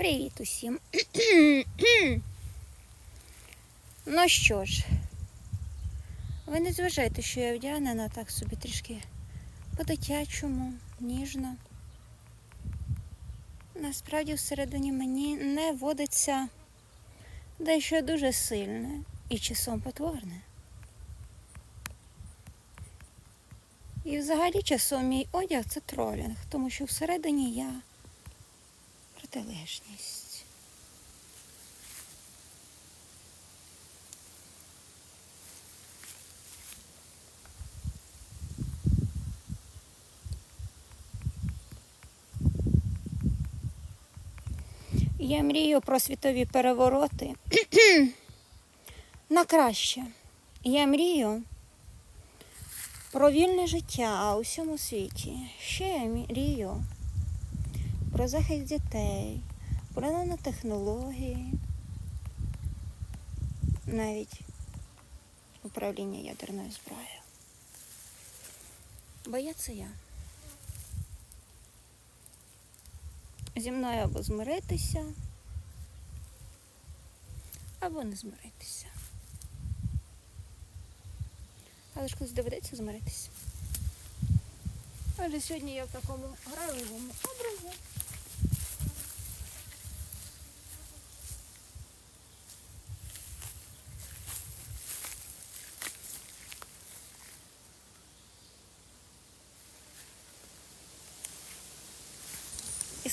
Привіт усім. ну що ж, ви не зважайте, що я вдягнена так собі трішки по-дитячому, ніжно. Насправді всередині мені не водиться дещо дуже сильне і часом потворне. І взагалі часом мій одяг це тролінг, тому що всередині я протилежність. Я мрію про світові перевороти на краще. Я мрію про вільне життя у всьому світі. Ще я мрію про захист дітей, про нанотехнології, навіть управління ядерною зброєю. Бо я. Зі мною або змиритися, або не змиритися. Але ж колись доведеться змиритися. Отже, сьогодні я в такому грайливому образі.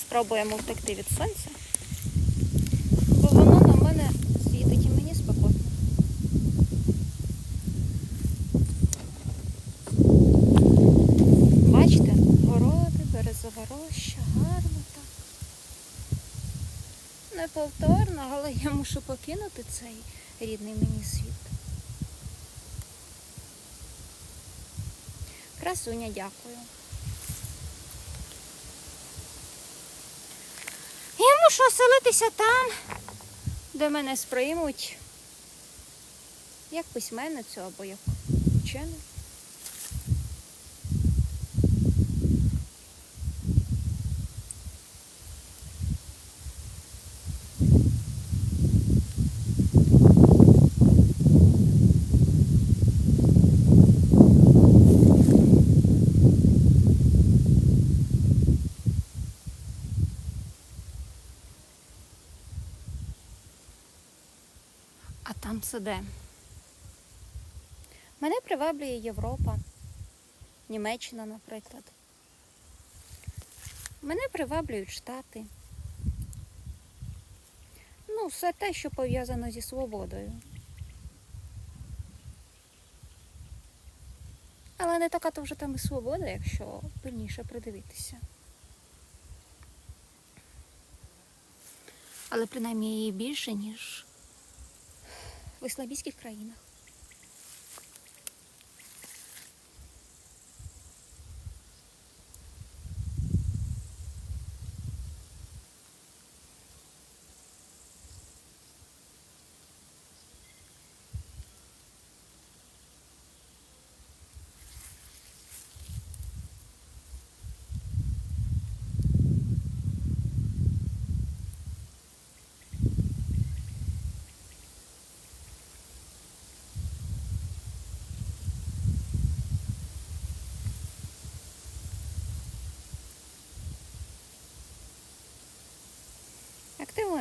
Спробуємо втекти від сонця, бо воно на мене світить і мені спекотно. Бачите, городи, березова роща, гарно так. Неповторно, але я мушу покинути цей рідний мені світ. Красуня, дякую. Мушу оселитися там, де мене сприймуть як письменницю або як вчену. А там це де? Мене приваблює Європа, Німеччина, наприклад. Мене приваблюють Штати. Ну, все те, що пов'язано зі свободою. Але не така то вже там і свобода, якщо пильніше придивитися. Але принаймні її більше, ніж в ісламістських країнах.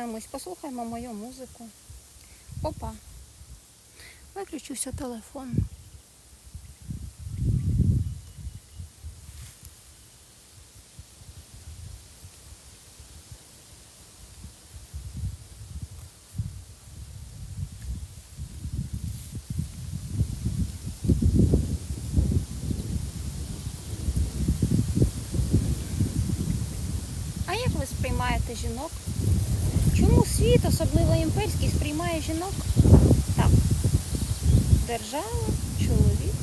Активуємось, послухаємо мою музику. Опа. Виключився телефон. А як ви сприймаєте жінок? Чому світ, особливо імперський, сприймає жінок так? Держава, чоловік,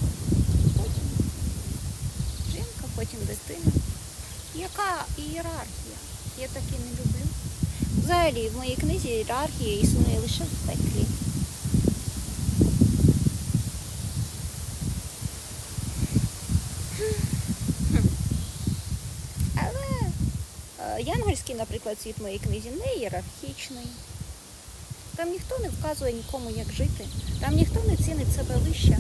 потім жінка, потім дитина. Яка ієрархія? Я таки не люблю. Взагалі, в моїй книзі ієрархія існує лише в пеклі. Янгольський, наприклад, світ моєї книзі не ієрархічний. Там ніхто не вказує нікому, як жити. Там ніхто не цінить себе вище.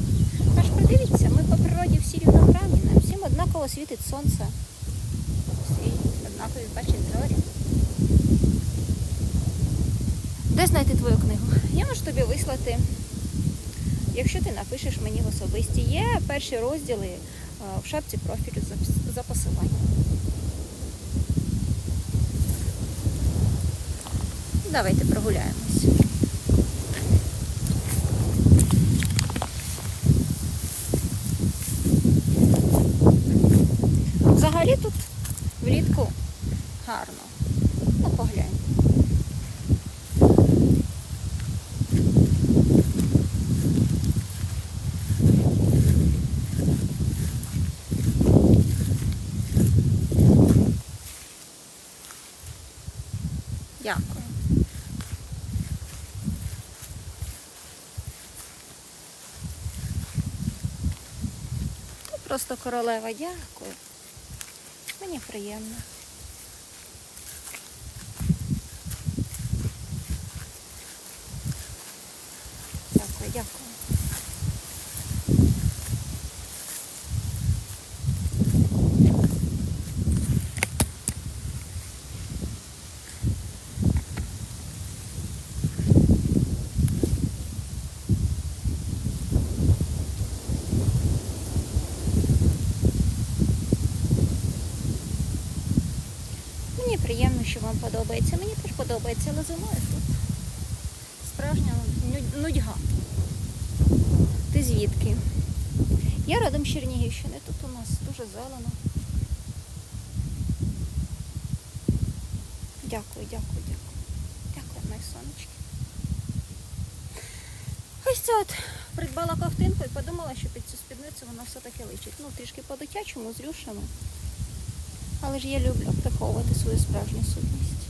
Аж придивіться, ми по природі всі рівноправні, нам всім однаково світить сонце. Всі однакові бачать зорі. Де знайти твою книгу? Я можу тобі вислати, якщо ти напишеш мені в особисті. Є перші розділи е, в шапці профілю за посиланням. Давайте прогуляємось. Взагалі тут влітку гарно. Ну, поглянь. Дякую. Ти просто королева, дякую. Мені приємно. Дякую, дякую. Що вам подобається. Мені теж подобається, але зимою тут справжня нудьга. Ти звідки? Я родом з Чернігівщини. Тут у нас дуже зелено. Дякую, дякую, дякую. Дякую, мої сонечки. Ось це от придбала ковтинку і подумала, що під цю спідницю вона все-таки личить. Ну, трішки по-дитячому, з рюшами. Але ж я люблю приховувати свою справжню сутність.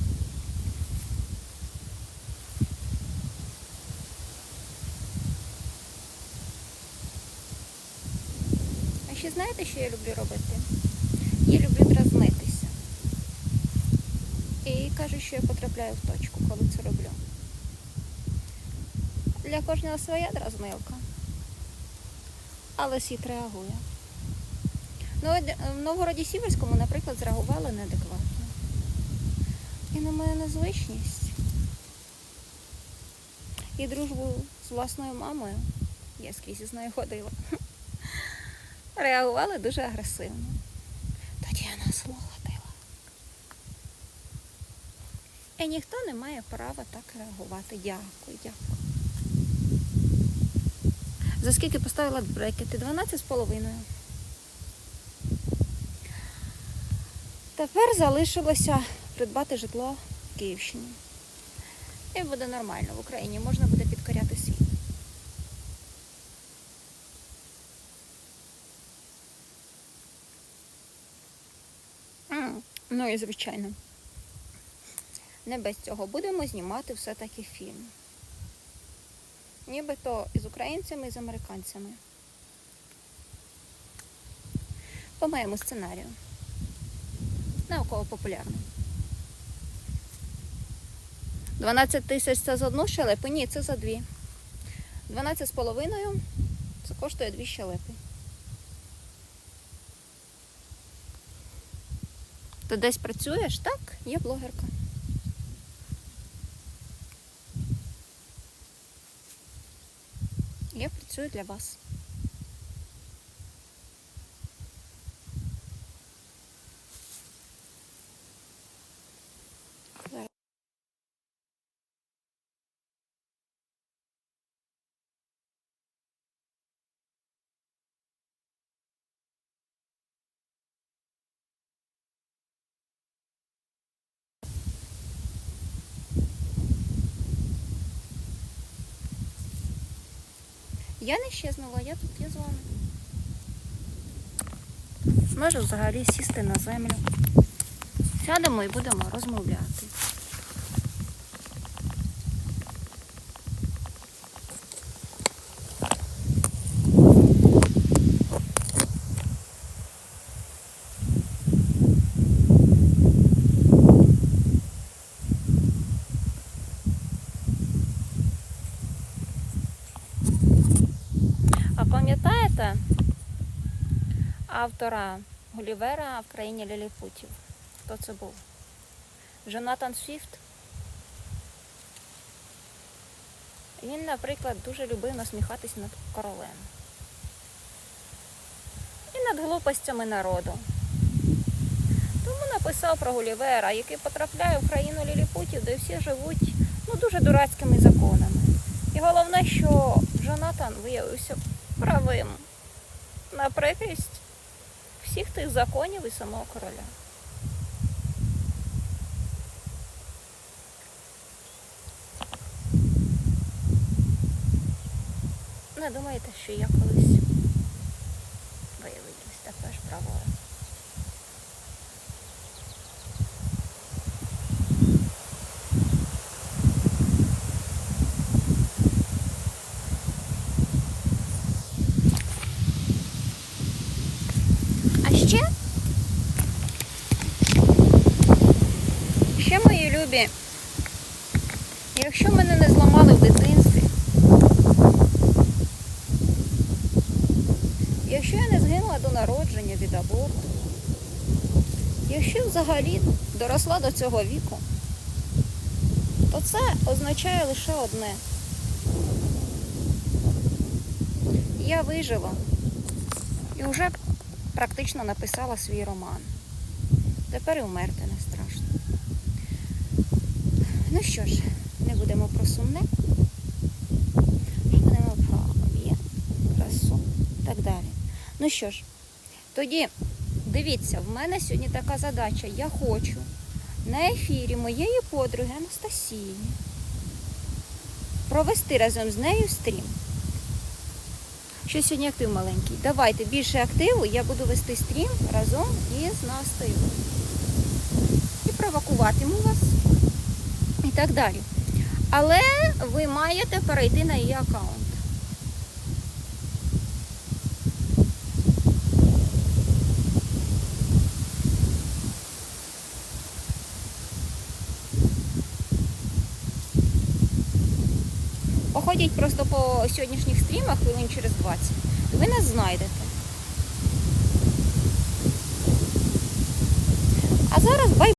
А ще знаєте, що я люблю робити? Я люблю дразнитися. І кажу, що я потрапляю в точку, коли це роблю. Для кожного своя дразнилка. Але світ реагує. Ну, е, в Новгороді Сіверському, наприклад, зреагували неадекватно. І на мою незвичність. І дружбу з власною мамою, я скрізь із нею ходила, реагували дуже агресивно. Тоді я насолодила. І ніхто не має права так реагувати. Дякую, дякую. За скільки поставила брекети? 12 з половиною. Тепер залишилося придбати житло в Київщині. І буде нормально в Україні, можна буде підкоряти світ. Ну і звичайно. Не без цього будемо знімати все-таки фільм. Нібито із українцями і з американцями. По моєму сценарію науково-популярний. 12 тисяч це за одну щелепу? Ні, це за дві. 12 з половиною це коштує дві щелепи. Ти десь працюєш? Так, є блогерка. Я працюю для вас. Зараз. Я не щезнула, я тут я з вами. Можу взагалі сісти на землю. Сядемо і будемо розмовляти. Автора Гулівера в країні Ліліпутів. Хто це був? Джонатан Свіфт. Він, наприклад, дуже любив насміхатись над королем. І над глупостями народу. Тому написав про Гулівера, який потрапляє в країну Ліліпутів, де всі живуть ну, дуже дурацькими законами. І головне, що Джонатан виявився правим на прикрість всіх тих законів і самого короля. Не думаєте, що я колись виявилась також правою. Любі, якщо мене не зламали в дитинстві, якщо я не згинула до народження від аборту, якщо взагалі доросла до цього віку, то це означає лише одне. Я вижила і вже практично написала свій роман. Тепер і вмерти не що ж, не будемо про сумне, будемо про є, красу і так далі. Ну що ж, тоді дивіться, в мене сьогодні така задача. Я хочу на ефірі моєї подруги Анастасії провести разом з нею стрім. Що сьогодні актив маленький. Давайте більше активу, я буду вести стрім разом із Настею. І провокуватиму вас. Так далі. Але ви маєте перейти на її аккаунт. Походіть просто по сьогоднішніх стрімах хвилин через 20. Ви нас знайдете. А зараз бай.